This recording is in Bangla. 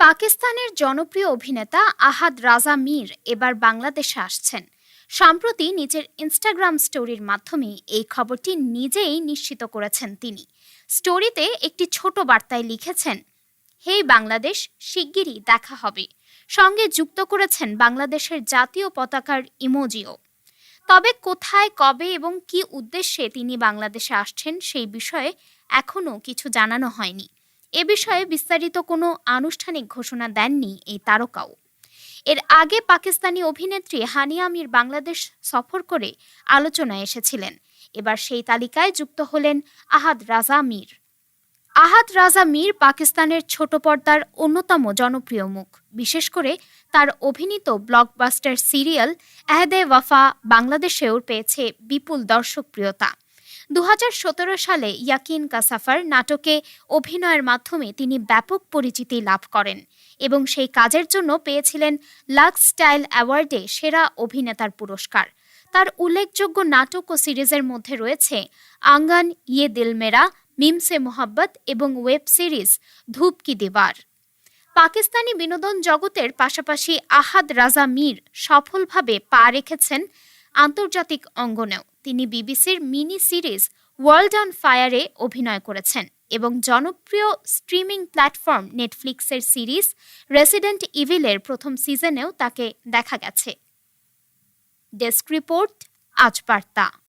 পাকিস্তানের জনপ্রিয় অভিনেতা আহাদ রাজা মীর এবার বাংলাদেশে আসছেন। সম্প্রতি নিজের ইনস্টাগ্রাম স্টোরির মাধ্যমে এই খবরটি নিজেই নিশ্চিত করেছেন তিনি। স্টোরিতে একটি ছোট বার্তায় লিখেছেন, হে বাংলাদেশ, শিগগিরই দেখা হবে। সঙ্গে যুক্ত করেছেন বাংলাদেশের জাতীয় পতাকার ইমোজিও। তবে কোথায়, কবে এবং কি উদ্দেশ্যে তিনি বাংলাদেশে আসছেন সেই বিষয়ে এখনও কিছু জানানো হয়নি। এ বিষয়ে বিস্তারিত কোনো আনুষ্ঠানিক ঘোষণা দেননি এই তারকাও। এর আগে পাকিস্তানি অভিনেত্রী হানিয়া আমির বাংলাদেশ সফর করে আলোচনায় এসেছিলেন। এবার সেই তালিকায় যুক্ত হলেন আহাদ রাজা মীর। আহাদ রাজা মীর পাকিস্তানের ছোট পর্দার অন্যতম জনপ্রিয় মুখ। বিশেষ করে তার অভিনীত ব্লকবাস্টার সিরিয়াল এহদে ওয়াফা বাংলাদেশেও পেয়েছে বিপুল দর্শকপ্রিয়তা। দু হাজার সতেরো সালে ইয়াকিন কাসাফার নাটকে অভিনয়ের মাধ্যমে তিনি ব্যাপক পরিচিতি লাভ করেন এবং সেই কাজের জন্য পেয়েছিলেন লাক্স স্টাইল অ্যাওয়ার্ডে সেরা অভিনেতার পুরস্কার। তার উল্লেখযোগ্য নাটক ও সিরিজের মধ্যে রয়েছে আঙ্গান ইয়ে দিল মেরা, মিমসে মোহাব্বত এবং ওয়েব সিরিজ ধূপ কি দিবার। পাকিস্তানি বিনোদন জগতের পাশাপাশি আহাদ রাজা মীর সফলভাবে পা রেখেছেন আন্তর্জাতিক অঙ্গনেও। তিনি বিবিসির মিনি সিরিজ ওয়ার্ল্ড অন ফায়ারে অভিনয় করেছেন এবং জনপ্রিয় স্ট্রিমিং প্ল্যাটফর্ম নেটফ্লিক্সের সিরিজ রেসিডেন্ট ইভিলের প্রথম সিজনেও তাকে দেখা গেছে। ডেস্ক রিপোর্ট, আজ বার্তা।